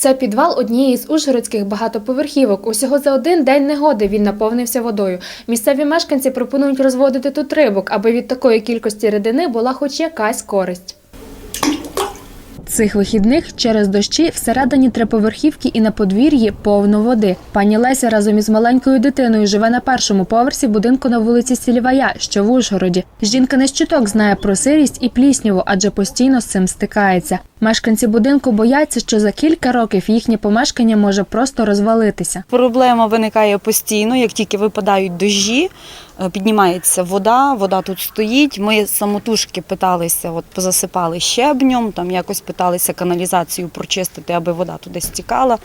Це підвал однієї з ужгородських багатоповерхівок. Усього за один день негоди він наповнився водою. Місцеві мешканці пропонують розводити тут рибок, аби від такої кількості рідини була хоч якась користь. Цих вихідних через дощі всередині триповерхівки і на подвір'ї повно води. Пані Леся разом із маленькою дитиною живе на першому поверсі будинку на вулиці Сільвая, що в Ужгороді. Жінка не з чуток знає про сирість і плісняву, адже постійно з цим стикається. Мешканці будинку бояться, що за кілька років їхнє помешкання може просто розвалитися. Проблема виникає постійно, як тільки випадають дощі, е, піднімається вода, вода тут стоїть. Ми самотужки питалися, от позасипали щебнем, там якось питалися каналізацію прочистити, аби вода туди стікала.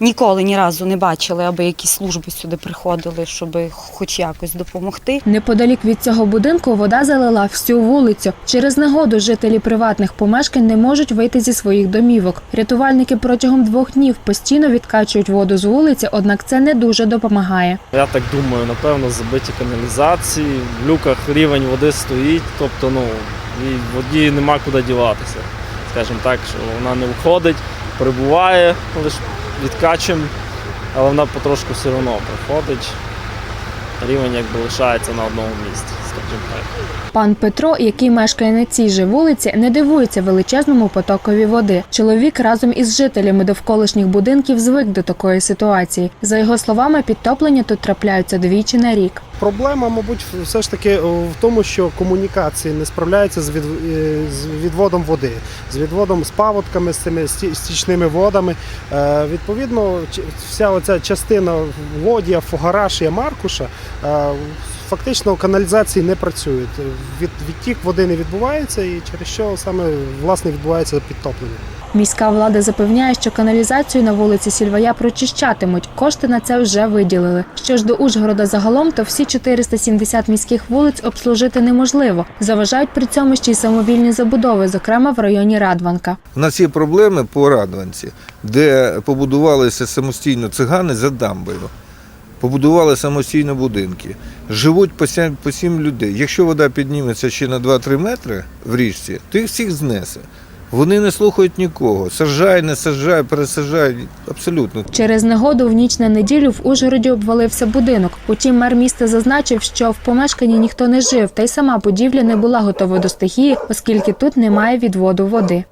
Ніколи ні разу не бачили, аби якісь служби сюди приходили, щоб хоч якось допомогти. Неподалік від цього будинку вода залила всю вулицю. Через негоду жителі приватних помешкань не можуть вийти зі своїх домівок. Рятувальники протягом двох днів постійно відкачують воду з вулиці, однак це не дуже допомагає. Я так думаю, напевно, забиті каналізації, в люках рівень води стоїть, тобто ну, і воді нема куди діватися. Скажімо так, що вона не входить, прибуває, лише відкачуємо, але вона потрошку все одно приходить. Рівень якби лишається на одному місці, скажімо. Пан Петро, який мешкає на цій же вулиці, не дивується величезному потокові води. Чоловік разом із жителями довколишніх будинків звик до такої ситуації. За його словами, підтоплення тут трапляються двічі на рік. Проблема, мабуть, все ж таки в тому, що комунікації не справляються е, з відводом води, з відводом з паводками, з цими сті- стічними водами. Е, відповідно, вся оця частина Лодія, Фогарашія, Маркуша е, фактично каналізації не працюють. Від, відтік води не відбувається і через що саме власне відбувається підтоплення. Міська влада запевняє, що каналізацію на вулиці Сільвая прочищатимуть. Кошти на це вже виділили. Що ж до Ужгорода загалом, то всі 470 міських вулиць обслужити неможливо. Заважають при цьому ще й самовільні забудови, зокрема в районі Радванка. У нас є проблеми по Радванці, де побудувалися самостійно цигани за дамбою. Побудували самостійно будинки. Живуть по сім, по сім людей. Якщо вода підніметься ще на 2-3 метри в річці, то їх всіх знесе. Вони не слухають нікого. Саджай, не саджай, пересаджай. Абсолютно. Через негоду в ніч на неділю в Ужгороді обвалився будинок. Утім, мер міста зазначив, що в помешканні ніхто не жив, та й сама будівля не була готова до стихії, оскільки тут немає відводу води.